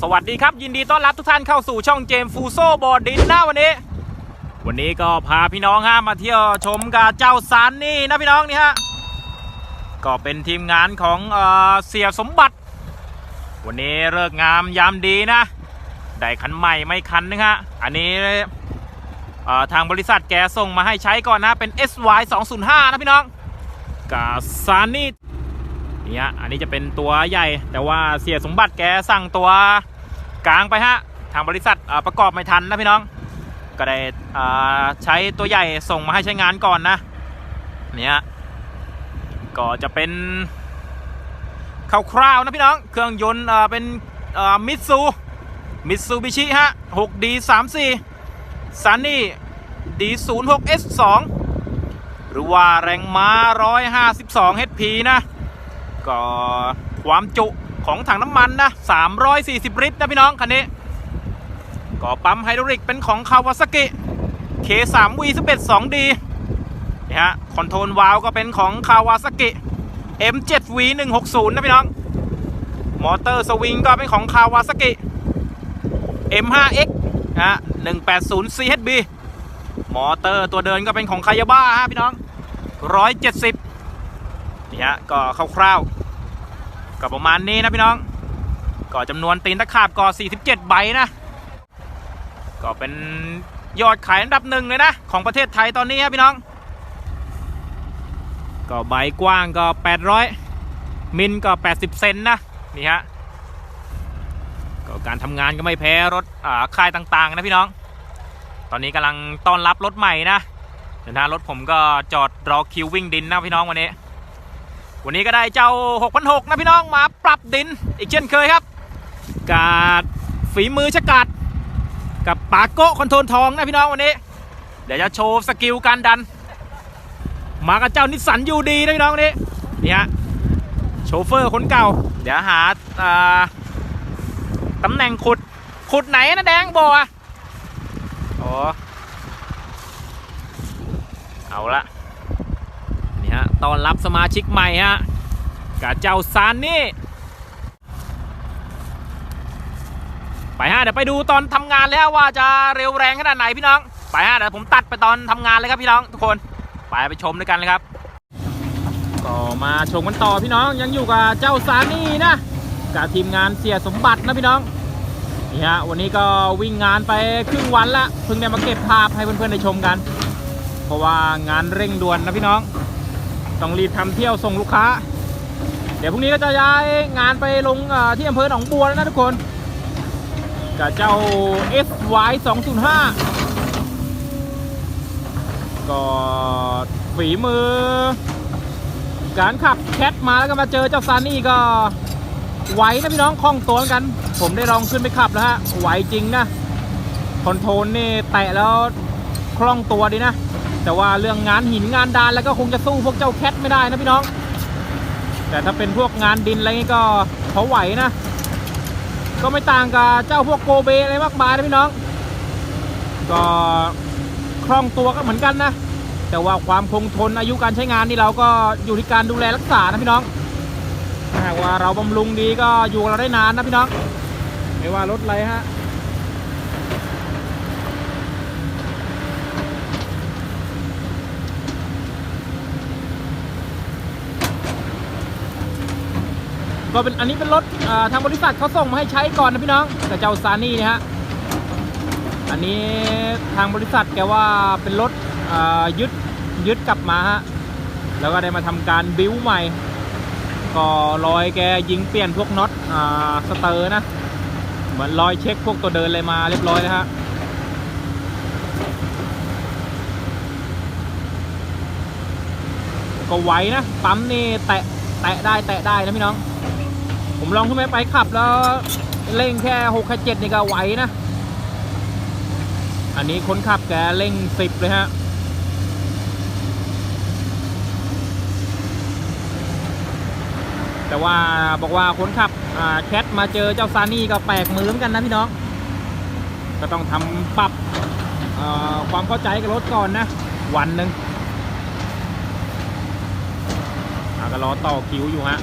สวัสดีครับ ยินดีต้อนรับทุกท่านเข้าสู่ช่องเจมส์ฟูโซบอร์ดินนะวันนี้ วันนี้ก็พาพี่น้องฮะมาเที่ยวชมกับเจ้าซานนี่นะพี่น้องนี่ฮะก็เป็นทีมงานของเออเสียสมบัติ วันนี้เลิกงามยามดีนะได้คันใหม่ไม่คันนึงฮะอันนี้เออทางบริษัทแกส่งมาให้ใช้ก่อนนะเป็น SY 205นะพี่น้องกับซานี นี่เนี่ยอันนี้จะเป็นตัวใหญ่ แต่ว่าเสียสมบัติแกสั่งตัวกลางไปฮะทางบริษัทประกอบไม่ทันนะพี่น้อง ก็ได้ใช้ตัวใหญ่ส่งมาให้ใช้งานก่อนนะเนี่ยก็จะเป็นคร่าวๆนะพี่น้องเครื่องยนต์เป็นมิตซูมิตซูบิชิฮะ 6D 34 Sunny D06S2 หรือว่าแรงม้า 152 HP นะ ก็ความจุของถังน้ำมันนะ340 ลิตรนะพี่น้องคันนี้ ก็ปั๊มไฮดรอลิกเป็นของคาวาซากิ K3V11 2D นี่ฮะคอนโทรลวาล์วก็เป็นของคาวาซากิ M7V160 นะพี่น้อง มอเตอร์สวิงก็เป็นของคาวาซากิ M5X นะฮะ 180CHB มอเตอร์ตัวเดินก็เป็นของคายาบ้าฮะพี่น้อง 170 นี่ฮะก็คร่าวๆก็ประมาณนี้นะพี่น้อง ก็จำนวนตีนตะขาบก็ 47 ใบนะ ก็เป็นยอดขายอันดับหนึ่งเลยนะ ของประเทศไทยตอนนี้ครับพี่น้อง ก็ใบกว้างก็ 800 มิลก็ 80 เซนนะนี่ฮะก็การทำงานก็ไม่แพ้รถอ่าค่ายต่างๆ นะพี่น้อง ตอนนี้กำลังต้อนรับรถใหม่นะเดี๋ยวนะรถผมก็จอดรอคิววิ่งดินนะพี่น้องวันนี้ วันนี้ก็ได้เจ้า 6,600นะพี่น้องมาปรับดินอีกเช่นเคยครับ กาดฝีมือชะกาดกับปาโก้คอนโทรลทองนะพี่น้องวันนี้ เดี๋ยวจะโชว์สกิลการดัน มากับเจ้านิสสันยูดีนะพี่น้องวันนี้นี่ฮะโชเฟอร์คนเก่า เดี๋ยวหาตำแหน่งขุดขุดไหนนะแดงบอกอะอ๋อเอาละ ฮะต้อนรับสมาชิกใหม่ฮะกับเจ้าซานนี่ ไปฮะเดี๋ยวไปดูตอนทำงานเลยฮะว่าจะเร็วแรงขนาดไหนพี่น้อง ไปฮะเดี๋ยวผมตัดไปตอนทำงานเลยครับพี่น้องทุกคนไปไปชมด้วยกันเลยครับก็มาชมกันต่อพี่น้องยังอยู่กับเจ้าซานี่นะกับทีมงานเสียสมบัตินะพี่น้องนี่ฮะวันนี้ก็วิ่งงานไปครึ่งวันละเพิ่งได้มาเก็บภาพให้เพื่อนๆได้ชมกัน เพราะว่างานเร่งด่วนนะพี่น้อง ต้องรีบทำเที่ยวส่งลูกค้า เดี๋ยวพรุ่งนี้ก็จะย้ายงานไปลงที่อำเภอหนองบัวแล้วนะทุกคนกับเจ้า FY 205ก็ฝีมือ การขับแคทมาแล้วก็มาเจอเจ้าซานี่ก็ไหวนะพี่น้องคล่องตัวกัน ผมได้ลองขึ้นไปขับแล้วฮะไหวจริงนะคอนโทรลนี่แตะแล้วคล่องตัวดีนะ แต่ว่าเรื่องงานหินงานดานแล้วก็คงจะสู้พวกเจ้าแคทไม่ได้นะพี่น้อง แต่ถ้าเป็นพวกงานดินอะไรนี้ก็เขาไหวนะ ก็ไม่ต่างกับเจ้าพวกโกเบอะไรมากมายนะพี่น้อง ก็คล่องตัวก็เหมือนกันนะ แต่ว่าความคงทนอายุการใช้งานนี่เราก็อยู่ที่การดูแลรักษานะพี่น้องหากว่าเราบำรุงดีก็อยู่กับเราได้นานนะพี่น้อง ไม่ว่ารถอะไรฮะ ก็เป็นอันนี้เป็นรถทางบริษัทเขาส่งมาให้ใช้ก่อนนะพี่น้องกับเจ้าซานี่นี่ยฮะอันนี้ทางบริษัทแกว่าเป็นรถยึดยึดกลับมาฮะแล้วก็ได้มาทำการบิ้วใหม่ ก็รอยแกยิงเปลี่ยนพวกน็อตสเตอร์นะเหมือนรอยเช็คพวกตัวเดินอะไรมาเรียบร้อยแล้วฮะก็ไหวนะปั๊มนี่แตะแตะได้แตะได้นะพี่น้อง ผมลองขึ้นไปไปขับแล้วเร่งแค่หกแค่เจ็ดนี่ก็ไหวนะ อันนี้คนขับแกเร่งสิบเลยฮะแต่ว่าบอกว่าคนขับแคทมาเจอเจ้าซานี่ก็แปลกมือเหมือนกันนะพี่น้อง ก็ต้องทำปรับความเข้าใจกับรถก่อนนะ วันหนึ่งอะก็รอต่อคิวอยู่ฮะ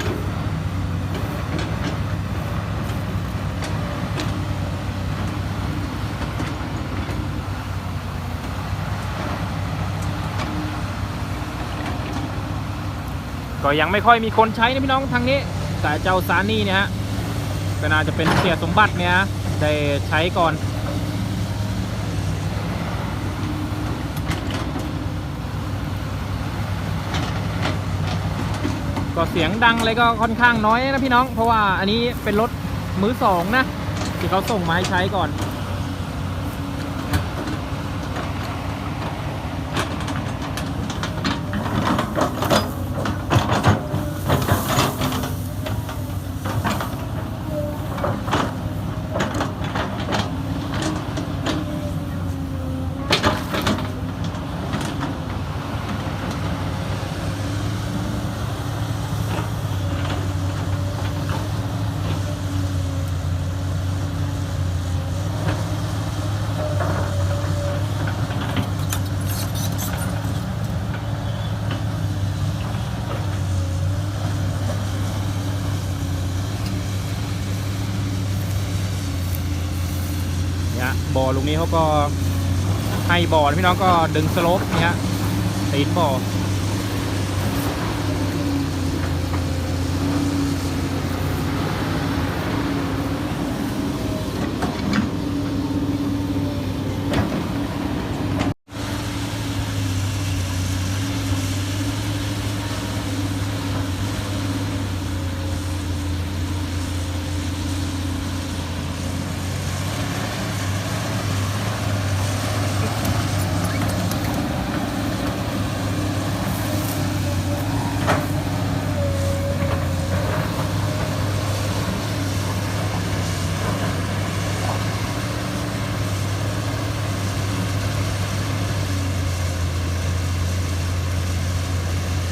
ก็ยังไม่ค่อยมีคนใช้นะพี่น้องทางนี้ แต่เจ้าซานี่เนี่ยฮะก็น่าจะเป็นเสียสมบัติเนี่ยได้ใช้ก่อนก็เสียงดังเลยก็ค่อนข้างน้อยนะพี่น้อง เพราะว่าอันนี้เป็นรถมือสองนะ ที่เขาส่งมาให้ใช้ก่อน บ่อลุงนี้เขาก็ให้บ่อพี่น้องก็ดึงสโลปเนี่ยตีนบ่อ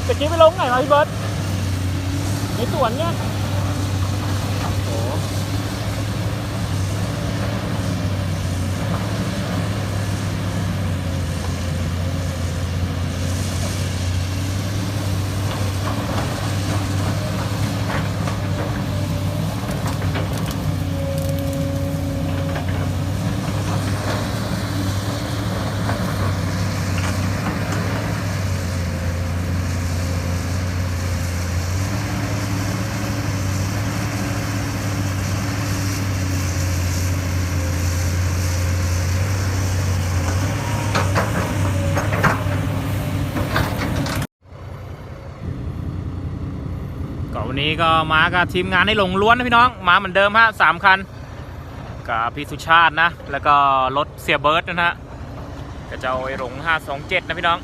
ตะกี้ไปลงไหนมาพี่เบิร์ตในสวนเนี่ย นี้ก็มากับทีมงานให้หลงล้วนนะพี่น้อง มาเหมือนเดิมฮะสามคันกับพี่สุชาตินะ แล้วก็รถเสียเบิร์ดนะฮะก็จะเอาไอ้หลงเจ็ดนะพี่น้อง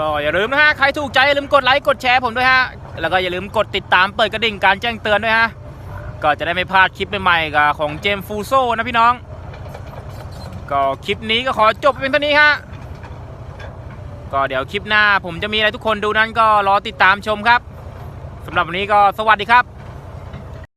ก็อย่าลืมนะฮะ ใครถูกใจอย่าลืมกดไลค์กดแชร์ผมด้วยฮะ แล้วก็อย่าลืมกดติดตามเปิดกระดิ่งการแจ้งเตือนด้วยฮะ ก็จะได้ไม่พลาดคลิปใหม่ๆกับของเจมฟูโซนะพี่น้อง ก็คลิปนี้ก็ขอจบเป็นเท่านี้ฮะ ก็เดี๋ยวคลิปหน้าผมจะมีอะไรทุกคนดูนั้นก็รอติดตามชมครับสำหรับวันนี้ก็สวัสดีครับ